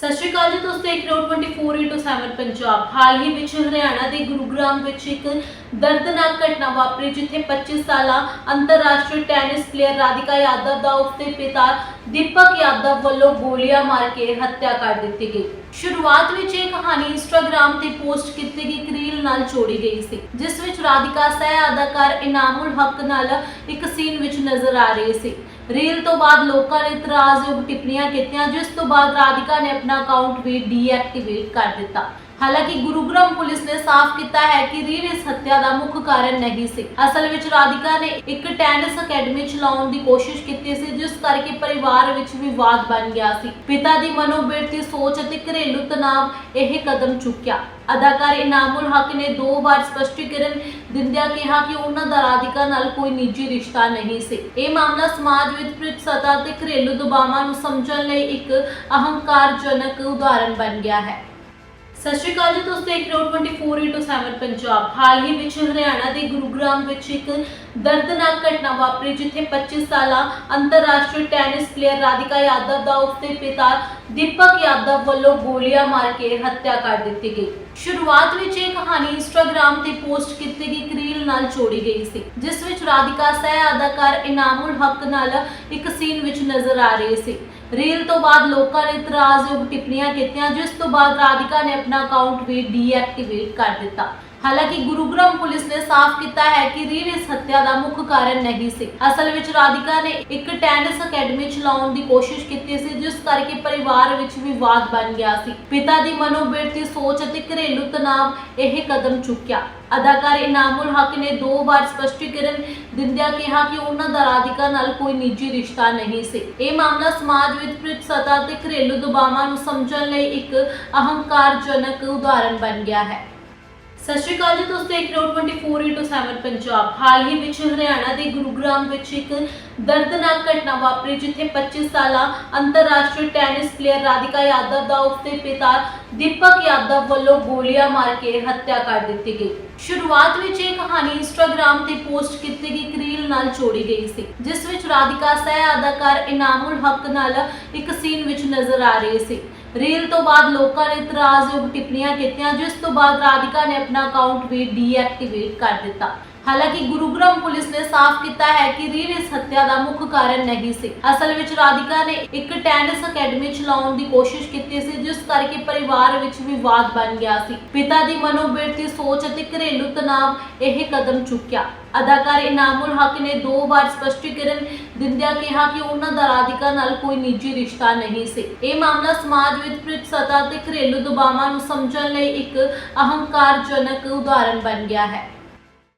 ਸਤਿ ਸ਼੍ਰੀ ਅਕਾਲ ਜੀ ਦੋਸਤੋ, ਇੱਕ ਰੋਡ 24/7 ਪੰਜਾਬ। ਹਾਲ ਹੀ ਵਿੱਚ ਹਰਿਆਣਾ ਦੇ ਗੁਰੂਗ੍ਰਾਮ ਵਿੱਚ ਇੱਕ ਦਰਦਨਾਕ ਘਟਨਾ ਵਾਪਰੀ, ਜਿੱਥੇ 25 ਸਾਲਾ ਅੰਤਰਰਾਸ਼ਟਰੀ ਟੈਨਿਸ ਪਲੇਅਰ ਰਾਧਿਕਾ ਯਾਦਵ ਦਾ ਉਸਦੇ ਪਿਤਾ ਦੀਪਕ ਯਾਦਵ ਵੱਲੋਂ ਗੋਲੀਆਂ ਮਾਰ ਕੇ ਹੱਤਿਆ ਕਰ ਦਿੱਤੀ ਗਈ। ਸ਼ੁਰੂਆਤ ਵਿੱਚ ਇਹ ਕਹਾਣੀ ਇੰਸਟਾਗ੍ਰam ਤੇ ਪੋਸਟ ਕੀਤੀ ਗਈ ਇੱਕ ਰੀਲ ਨਾਲ ਜੋੜੀ ਗਈ ਸੀ, ਜਿਸ ਵਿੱਚ ਰਾਧਿਕਾ ਸਹਿ ਅਦਾਕਾਰ ਇਨਾਮੁਲ ਹਕ ਨਾਲ ਇੱਕ ਸੀਨ ਵਿੱਚ ਨਜ਼ਰ ਆ ਰਹੀ ਸੀ। ਰੀਲ ਤੋਂ ਬਾਅਦ ਲੋਕਾਂ ਨੇ ਇਤਰਾਜ਼ਯੋਗ ਟਿੱਪਣੀਆਂ ਕੀਤੀਆਂ, ਜਿਸ ਤੋਂ ਬਾਅਦ ਰਾਧਿਕਾ ਨੇ ਆਪਣਾ ਅਕਾਊਂਟ ਵੀ ਡੀਐਕਟੀਵੇਟ ਕਰ ਦਿੱਤਾ। ਹਾਲਾਂਕਿ ਗੁਰੂਗ੍ਰਾਮ ਪੁਲਿਸ ਨੇ ਸਾਫ਼ ਕੀਤਾ ਹੈ ਕਿ ਰੀਲ ਇਸ ਹੱਤਿਆ ਦਾ ਮੁੱਖ ਕਾਰਨ ਨਹੀਂ ਸੀ। ਅਸਲ ਵਿੱਚ ਰਾਧਿਕਾ ਨੇ ਇੱਕ ਟੈਨਿਸ ਅਕੈਡਮੀ ਚਲਾਉਣ ਦੀ ਕੋਸ਼ਿਸ਼ ਕੀਤੀ ਸੀ, ਜਿਸ ਕਰਕੇ ਪਰਿਵਾਰ ਵਿੱਚ ਵਿਵਾਦ ਬਣ ਗਿਆ ਸੀ। ਪਿਤਾ ਦੀ ਮਨੋਬਿਰਤੀ ਸੋਚ ਅਤੇ ਘਰੇਲੂ ਤਣਾਅ ਇਹ ਕਦਮ ਚੁੱਕਿਆ। ਅਦਾਕਾਰ ਇਨਾਮੁਲ ਹਕ ਨੇ ਦੋ ਵਾਰ ਸਪਸ਼ਟੀਕਰਨ ਦਿੰਦਿਆਂ ਕਿਹਾ ਕਿ ਉਹਨਾਂ ਦਾ ਰਾਧਿਕਾ ਨਾਲ ਕੋਈ ਨਿੱਜੀ ਰਿਸ਼ਤਾ ਨਹੀਂ ਸੀ। ਇਹ ਮਾਮਲਾ ਸਮਾਜ ਵਿੱਚ ਪ੍ਰਿਤਸਤਾ ਤੇ ਘਰੇਲੂ ਦਬਾਵਾਂ ਨੂੰ ਸਮਝਣ ਲਈ ਇੱਕ ਅਹੰਕਾਰਜਨਕ ਉਦਾਹਰਣ ਬਣ ਗਿਆ ਹੈ। ਸਤਿ ਸ਼੍ਰੀ ਅਕਾਲ ਜੀ ਤੁਸੀਂ ਦੇਖ ਰਹੇ ਖੁਸ਼ਾਮਦ ਪੰਜਾਬ ਹਾਲ ਹੀ ਵਿੱਚ ਹਰਿਆਣਾ ਦੇ ਗੁਰੂਗ੍ਰਾਮ ਵਿੱਚ ਇੱਕ ਦਰਦਨਾਕ ਘਟਨਾ ਵਾਪਰੀ ਜਿੱਥੇ 25 ਸਾਲਾ ਅੰਤਰਰਾਸ਼ਟਰੀ ਟੈਨਿਸ ਪਲੇਅਰ ਰਾਧਿਕਾ ਯਾਦਵ ਦਾ ਉਸਦੇ ਪਿਤਾ ਦੀਪਕ ਯਾਦਵ ਵੱਲੋਂ ਗੋਲੀਆਂ ਮਾਰ ਕੇ ਹੱਤਿਆ ਕਰ ਦਿੱਤੀ ਗਈ। ਸ਼ੁਰੂਆਤ ਵਿੱਚ ਇਹ ਕਹਾਣੀ ਇੰਸਟਾਗ੍ਰam ਤੇ ਪੋਸਟ ਕੀਤੀ ਗਈ ਇੱਕ ਨਾਲ ਜੋੜੀ ਗਈ ਸੀ, ਜਿਸ ਵਿੱਚ ਰਾਧਿਕਾ ਸਹਿ ਅਦਾਕਾਰ ਇਨਾਮੁਲ ਹੱਕ ਨਾਲ ਇੱਕ ਸੀਨ ਵਿੱਚ ਨਜ਼ਰ ਆ ਰਹੀ ਸੀ। ਰੀਲ ਤੋਂ ਬਾਅਦ ਲੋਕਾਂ ਨੇ ਇਤਰਾਜ਼ਯੋਗ ਟਿੱਪਣੀਆਂ ਕੀਤੀਆਂ, ਜਿਸ ਤੋਂ ਬਾਅਦ ਰਾਧਿਕਾ ਨੇ ਆਪਣਾ ਅਕਾਊਂਟ ਵੀ ਡੀਐਕਟੀਵੇਟ ਕਰ ਦਿੱਤਾ। ਹਾਲਾਂਕਿ ਗੁਰੂਗ੍ਰਾਮ ਪੁਲਿਸ ਨੇ ਸਾਫ਼ ਕੀਤਾ ਹੈ ਕਿ ਰੀਲ ਇਸ ਹੱਤਿਆ ਦਾ ਮੁੱਖ ਕਾਰਨ ਨਹੀਂ ਸੀ। ਅਸਲ ਵਿੱਚ ਰਾਧਿਕਾ ਨੇ ਇੱਕ ਟੈਨਿਸ ਅਕੈਡਮੀ ਚਲਾਉਣ ਦੀ ਕੋਸ਼ਿਸ਼ ਕੀਤੀ ਸੀ, ਜਿਸ ਕਰਕੇ ਪਰਿਵਾਰ ਵਿੱਚ ਵਿਵਾਦ ਬਣ ਗਿਆ ਸੀ। ਪਿਤਾ ਦੀ ਮਨੋਬਿਰਤੀ ਸੋਚ ਅਤੇ ਘਰੇਲੂ ਤਣਾਅ ਇਹ ਕਦਮ ਚੁੱਕਿਆ। ਅਦਾਕਾਰ ਇਨਾਮੁਲ ਹਕ ਨੇ ਦੋ ਵਾਰ ਸਪਸ਼ਟੀਕਰਨ ਦਿੰਦਿਆਂ ਕਿਹਾ ਕਿ ਉਹਨਾਂ ਦਾ ਰਾਧਿਕਾ ਨਾਲ ਕੋਈ ਨਿੱਜੀ ਰਿਸ਼ਤਾ ਨਹੀਂ ਸੀ। ਇਹ ਮਾਮਲਾ ਸਮਾਜ ਵਿੱਚ ਪ੍ਰਿਤਸਤਾ ਤੇ ਘਰੇਲੂ ਦਬਾਵਾਂ ਨੂੰ ਸਮਝਣ ਲਈ ਇੱਕ ਅਹੰਕਾਰਜਨਕ ਉਦਾਹਰਣ ਬਣ ਗਿਆ ਹੈ। ਸਤਿ ਸ਼੍ਰੀ ਅਕਾਲ ਜੀ ਦੋਸਤੋ ਇੱਕ ਰੋਡ 24/7 ਪੰਜਾਬ। ਹਾਲ ਹੀ ਵਿੱਚ ਹਰਿਆਣਾ ਦੇ ਗੁਰੂਗ੍ਰਾਮ ਵਿੱਚ ਇੱਕ ਦਰਦਨਾਕ ਘਟਨਾ ਵਾਪਰੀ, ਜਿੱਥੇ 25 ਸਾਲਾ ਅੰਤਰਰਾਸ਼ਟਰੀ ਟੈਨਿਸ ਪਲੇਅਰ ਰਾਧਿਕਾ ਯਾਦਵ ਦਾ ਉਸਦੇ ਪਿਤਾ ਦੀਪਕ ਯਾਦਵ ਵੱਲੋਂ ਗੋਲੀਆਂ ਮਾਰ ਕੇ ਹੱਤਿਆ ਕਰ ਦਿੱਤੀ ਗਈ। ਸ਼ੁਰੂਆਤ ਵਿੱਚ ਇਹ ਕਹਾਣੀ ਇੰਸਟਾਗ੍ਰam ਤੇ ਪੋਸਟ ਕੀਤੀ ਗਈ ਇੱਕ ਰੀਲ ਨਾਲ ਜੋੜੀ ਗਈ ਸੀ, ਜਿਸ ਵਿੱਚ ਰਾਧਿਕਾ ਸਹਿ ਅਦਾਕਾਰ ਇਨਾਮੁਲ ਹਕ ਨਾਲ ਇੱਕ ਸੀਨ ਵਿੱਚ ਨਜ਼ਰ ਆ ਰਹੀ ਸੀ। ਰੀਲ ਤੋਂ ਬਾਅਦ ਲੋਕਾਂ ਨੇ ਇਤਰਾਜ਼ਯੋਗ ਟਿੱਪਣੀਆਂ ਕੀਤੀਆਂ, ਜਿਸ ਤੋਂ ਬਾਅਦ ਰਾਧਿਕਾ ਨੇ ਆਪਣਾ ਅਕਾਊਂਟ ਵੀ ਡੀਐਕਟੀਵੇਟ ਕਰ ਦਿੱਤਾ। ਹਾਲਾਂਕਿ ਗੁਰੂਗ੍ਰਾਮ ਪੁਲਿਸ ਨੇ ਸਾਫ਼ ਕੀਤਾ ਹੈ ਕਿ ਰੀਲ ਇਸ ਹੱਤਿਆ ਦਾ ਮੁੱਖ ਕਾਰਨ ਨਹੀਂ ਸੀ। ਅਸਲ ਵਿੱਚ ਰਾਧਿਕਾ ਨੇ ਇੱਕ ਟੈਨਿਸ ਅਕੈਡਮੀ ਚਲਾਉਣ ਦੀ ਕੋਸ਼ਿਸ਼ ਕੀਤੀ ਸੀ, ਜਿਸ ਕਰਕੇ ਪਰਿਵਾਰ ਵਿੱਚ ਵਿਵਾਦ ਬਣ ਗਿਆ ਸੀ। ਪਿਤਾ ਦੀ ਮਨੋਬਿਰਤੀ ਸੋਚ ਅਤੇ ਘਰੇਲੂ ਤਣਾਅ ਇਹ ਕਦਮ ਚੁੱਕਿਆ। ਅਦਾਕਾਰ ਇਨਾਮੁਲ ਹਕ ਨੇ ਦੋ ਵਾਰ ਸਪਸ਼ਟੀਕਰਨ ਦਿੰਦਿਆਂ ਕਿਹਾ ਕਿ ਉਹਨਾਂ ਦਾ ਰਾਧਿਕਾ ਨਾਲ ਕੋਈ ਨਿੱਜੀ ਰਿਸ਼ਤਾ ਨਹੀਂ ਸੀ। ਇਹ ਮਾਮਲਾ ਸਮਾਜ ਵਿੱਚ ਪ੍ਰਿਤਸਤਾ ਤੇ ਘਰੇਲੂ ਦਬਾਵਾਂ ਨੂੰ ਸਮਝਣ ਲਈ ਇੱਕ ਅਹੰਕਾਰਜਨਕ ਉਦਾਹਰਣ ਬਣ ਗਿਆ ਹੈ।